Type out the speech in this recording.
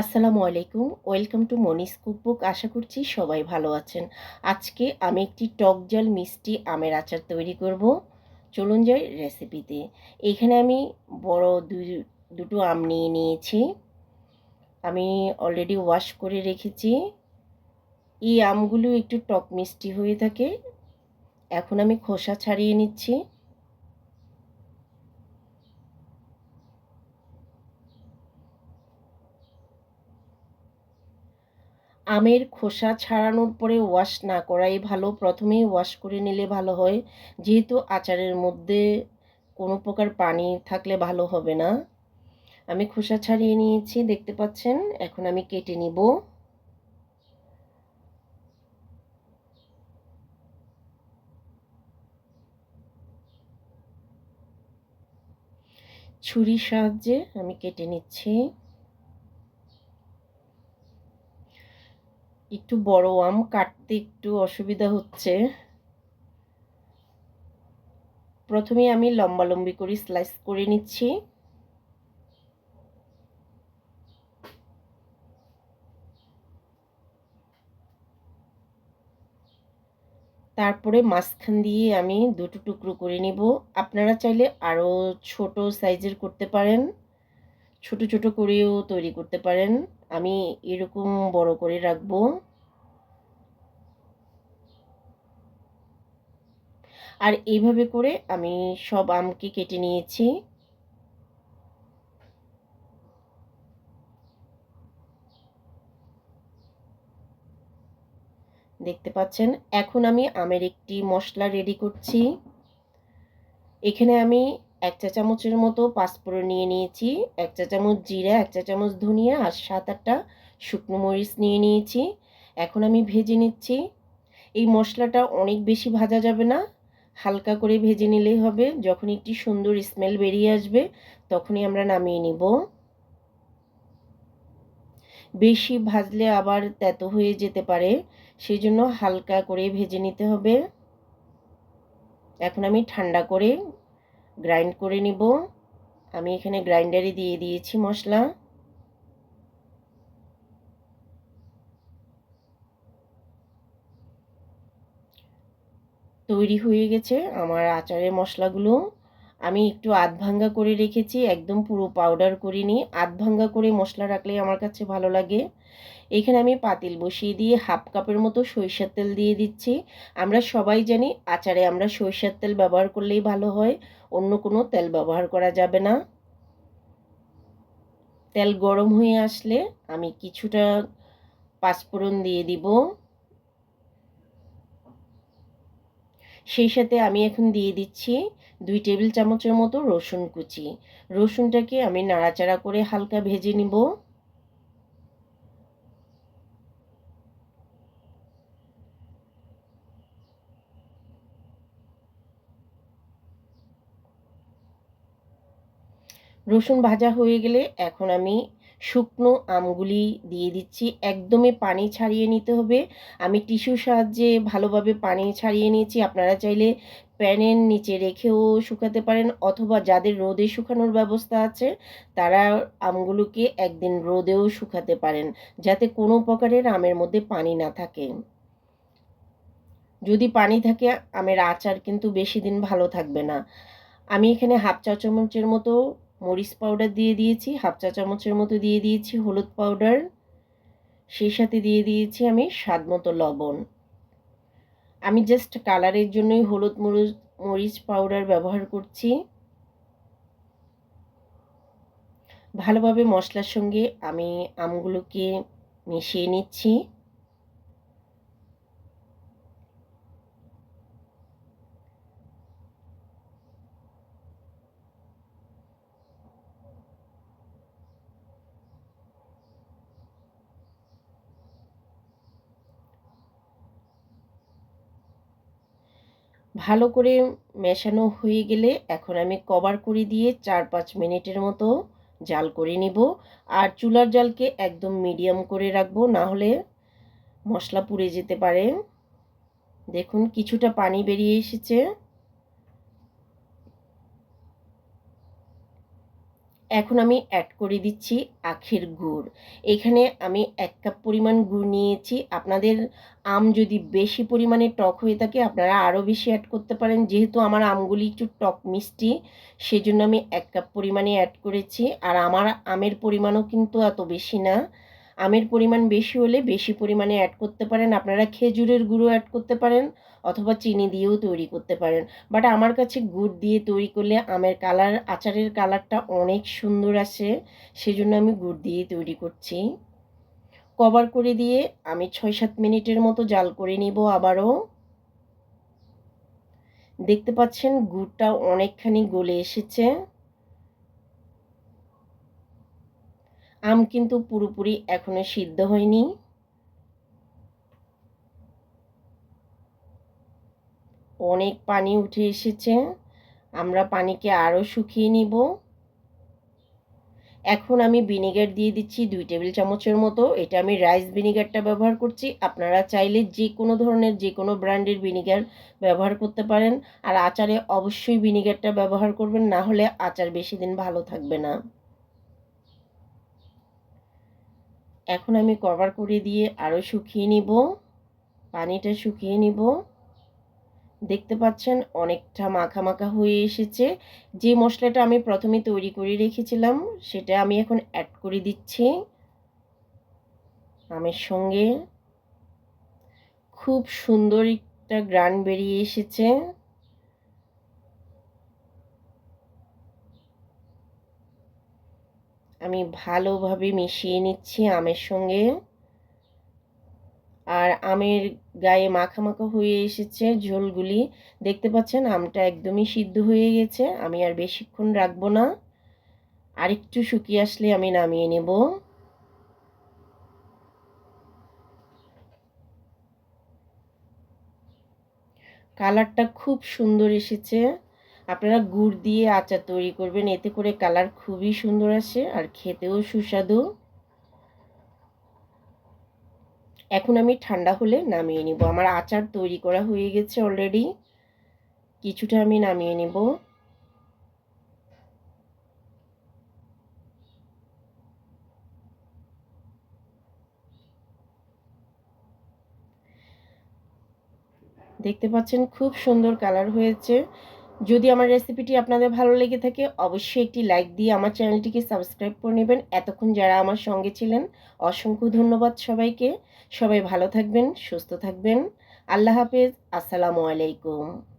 আসসালামু আলাইকুম, welcome to Moni's cookbook. আশা করছি সবাই ভালো আছেন। আজকে আমি একটি টক জল মিষ্টি আমের আচার তৈরি করব। চলুন যাই রেসিপিতে। এখানে আমি বড় দুটো আম নিয়ে নিয়েছি। আমি অলরেডি ওয়াশ করে রেখেছি। এই আমগুলো একটু টক মিষ্টি হয়ে থাকে। এখন আমি খোসা ছাড়িয়ে নিচ্ছি। আমের খোসা ছাড়ানোর পরে ওয়াশ না করাই ভালো। প্রথমেই ওয়াশ করে নিলে ভালো হয়। যেহেতু আচারের মধ্যে কোনো প্রকার পানি থাকলে ভালো হবে না। আমি খোসা ছাড়িয়ে নিয়েছি, দেখতে পাচ্ছেন? এখন আমি কেটে নিব। ছুরির সাহায্যে আমি কেটে নিচ্ছি। একটু বড় আম কাটতে একটু অসুবিধা হচ্ছে। প্রথমে আমি লম্বা লম্বি করে স্লাইস করে নিচ্ছি। তারপরে মাঝখান দিয়ে আমি দুটো টুকরো করে নিব। আপনারা চাইলে আরও ছোট সাইজের করতে পারেন। ছোট ছোট করেও তৈরি করতে পারেন। আমি এরকম বড় করে রাখব। আর এইভাবে করে আমি সব আমকে কেটে নিয়েছি। দেখতে পাচ্ছেন, এখন আমি আমের একটি মশলা রেডি করছি। এখানে আমি এক চা চামচের মতো পাঁচফোড়ন নিয়ে নিয়েছি এক চা চামচ জিরা এক চা চামচ ধনিয়া আর সাত আটটা শুকনো মরিচ নিয়ে নিয়েছি। এখন আমি ভেজে নিচ্ছি। এই মশলাটা অনেক বেশি ভাজা যাবে না, হালকা করে ভেজে নিলেই হবে। যখন একটি সুন্দর স্মেল বেরিয়ে আসবে, তখনই আমরা নামিয়ে নিব। বেশি ভাজলে আবার তেতো হয়ে যেতে পারে সেই জন্য হালকা করে ভেজে নিতে হবে। এখন আমি ঠান্ডা করে গ্রাইন্ড করে নিব। আমি এখানে গ্রাইন্ডারে দিয়ে দিয়েছি মশলা। তৈরি হয়ে গেছে আমার আচারের মশলাগুলো। আমি একটু আধ ভাঙ্গা করে রেখেছি, একদম পুরো পাউডার করিনি আধ ভাঙ্গা করে মশলা রাখলে আমার কাছে ভালো লাগে। এখানে আমি পাতিল বসিয়ে দিয়ে হাফ কাপের মতো সরিষার তেল দিয়ে দিচ্ছি। আমরা সবাই জানি আচারে আমরা সরিষার তেল ব্যবহার করলেই ভালো হয়, অন্য কোনো তেল ব্যবহার করা যাবে না। তেল গরম হয়ে আসলে আমি কিছুটা পাঁচফোড়ন দিয়ে দিব। সেই সাথে আমি এখন দিয়ে দিচ্ছি দুই টেবিল চামচের মতো রসুন কুচি। রসুনটাকে আমি নাড়াচাড়া করে হালকা ভেজে নিব। রসুন ভাজা হয়ে গেলে এখন আমি শুকনো আমগুলি দিয়ে দিচ্ছি। একদমই পানি ছাড়িয়ে নিতে হবে। আমি টিস্যুর সাহায্যে ভালোভাবে পানি ছাড়িয়ে নিয়েছি। আপনারা চাইলে প্যানের নিচে রেখেও শুকাতে পারেন অথবা যাদের রোদে শুকানোর ব্যবস্থা আছে, তারা আমগুলোকে একদিন রোদেও শুকাতে পারেন, যাতে কোনো প্রকারের আমের মধ্যে পানি না থাকে। যদি পানি থাকে, আমের আচার কিন্তু বেশি দিন ভালো থাকবে না। আমি এখানে হাফ চা চামচের মতো মরিচ পাউডার দিয়ে দিয়েছি, হাফ চা চামচের মতো দিয়ে দিয়েছি হলুদ পাউডার। সেই সাথে দিয়ে দিয়েছি আমি স্বাদ মতো লবণ। আমি জাস্ট কালারের জন্যই হলুদ মরিচ মরিচ পাউডার ব্যবহার করছি। ভালোভাবে মশলার সঙ্গে আমি আমগুলোকে মিশিয়ে নিচ্ছি। ভালো করে মেশানো হয়ে গেলে এখন আমি কভার করে দিয়ে চার পাঁচ মিনিটের মতো জাল করে নিব। আর চুলার জালকে একদম মিডিয়াম করে রাখব, না হলে মশলা পুড়ে যেতে পারে। দেখুন, কিছুটা পানি বেরিয়ে এসেছে। এখন আমি অ্যাড করে দিচ্ছি আখের গুড়। এখানে আমি এক কাপ পরিমাণ গুড় নিয়েছি। আপনাদের আম যদি বেশি পরিমাণে টক হয়ে থাকে, আপনারা আরও বেশি অ্যাড করতে পারেন। যেহেতু আমার আমগুলি একটু টক মিষ্টি, সেজন্য আমি এক কাপ পরিমাণে অ্যাড করেছি। আর আমার আমের পরিমাণও কিন্তু এত বেশি না। আমের পরিমাণ বেশি হলে বেশি পরিমাণে অ্যাড করতে পারেন। আপনারা খেজুরের গুঁড়ো অ্যাড করতে পারেন। অথবা চিনি দিয়েও তৈরি করতে পারেন। বাট আমার কাছে গুড় দিয়ে তৈরি করলে আমের কালার আচারের কালারটা অনেক সুন্দর আসে। সেজন্য আমি গুড় দিয়ে তৈরি করছি। কভার করে দিয়ে আমি ছয় সাত মিনিটের মতো জাল করে নিব আবারও। দেখতে পাচ্ছেন গুড়টা অনেকখানি গলে এসেছে। আম কিন্তু পুরোপুরি এখনও সিদ্ধ হয়নি। অনেক পানি উঠে এসেছে। আমরা পানিকে আরও শুকিয়ে নিব। এখন আমি ভিনেগার দিয়ে দিচ্ছি দুই টেবিল চামচের মতো। এটা আমি রাইস ভিনেগারটা ব্যবহার করছি। আপনারা চাইলে যে কোনো ধরনের যে কোনো ব্র্যান্ডের ভিনেগার ব্যবহার করতে পারেন। আর আচারে অবশ্যই ভিনেগারটা ব্যবহার করবেন, না হলে আচার বেশি দিন ভালো থাকবে না। এখন আমি কভার করে দিয়ে আরও শুকিয়ে নিব। পানিটা শুকিয়ে নিব। দেখতে পাচ্ছেন অনেকটা মাখা মাখা হয়ে এসেছে। যে মশলাটা আমি প্রথমে তৈরি করে রেখেছিলাম, সেটা আমি এখন অ্যাড করে দিচ্ছি। আমের সঙ্গে। খুব সুন্দর একটা গ্রান বেরিয়ে এসেছে। আমি ভালোভাবে মিশিয়ে নিচ্ছি আমের সঙ্গে। আমের গায়ে মাখা মাখা হয়ে এসেছে ঝোলগুলি। দেখতে পাচ্ছেন, আমটা একদমই সিদ্ধ হয়ে গেছে। আমি আর বেশিক্ষণ রাখব না। আরেকটু শুকিয়ে আসলে আমি নামিয়ে নেব। কালারটা খুব সুন্দর এসেছে। আপনারা গুড় দিয়ে আচার তৈরি করবেন, এতে করে কালার খুবই সুন্দর আসে আর খেতেও সুস্বাদু। এখন আমি ঠান্ডা হলে নামিয়ে নিব। আমার আচার তৈরি করা হয়ে গেছে অলরেডি কিছুটা আমি নামিয়ে নেব। দেখতে পাচ্ছেন খুব সুন্দর কালার হয়েছে। যদি আমার রেসিপিটি আপনাদের ভালো লেগে থাকে, অবশ্যই একটি লাইক দিয়ে আমার চ্যানেলটিকে সাবস্ক্রাইব করে নেবেন। এতক্ষণ যারা আমার সঙ্গে ছিলেন, অসংখ্য ধন্যবাদ সবাইকে। সবাই ভালো থাকবেন, সুস্থ থাকবেন। আল্লাহ হাফেজ, আসসালামু আলাইকুম।